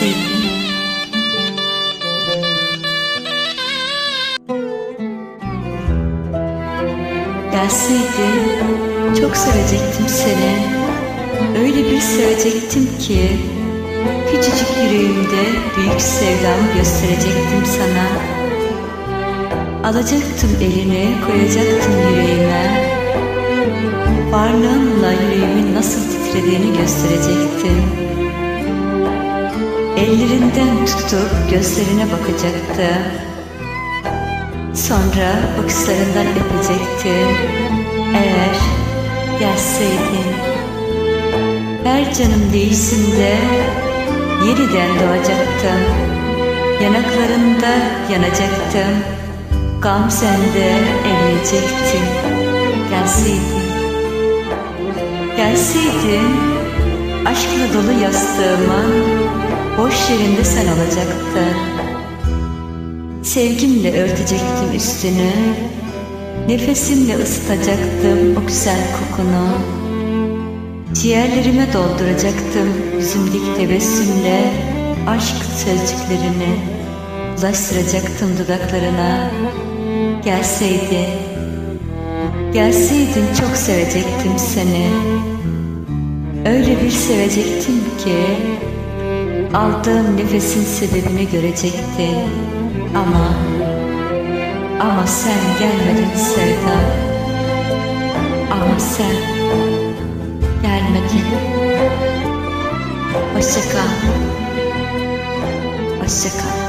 sevdim. Gelseydi çok sevecektim seni. Öyle bir sevecektim ki küçücük yüreğimde büyük sevdamı gösterecektim sana. Alacaktım elini, koyacaktım yüreğime. Varlığınla yüreğimin nasıl titrediğini gösterecektim. Ellerinden tutup gözlerine bakacaktım. Sonra bakışlarından öpecektim. Eğer gelseydin. Her canım değişinde yeniden doğacaktım. Yanaklarında yanacaktım. Gam sende eriyecektim. Gelseydin. Gelseydin aşkla dolu yastığımın boş yerinde sen olacaktın. Sevgimle örtecektim üstünü, nefesimle ısıtacaktım o güzel kokunu. Ciğerlerime dolduracaktım yüzümdeki tebessümle aşk sözcüklerini. Ulaştıracaktım dudaklarına. Gelseydin, gelseydin çok sevecektim seni. Öyle bir sevecektim ki aldığım nefesin sebebini görecektin. Ama ama sen gelmedin sevda. Ama sen gelmedin. Hoşça kal. Hoşça kal.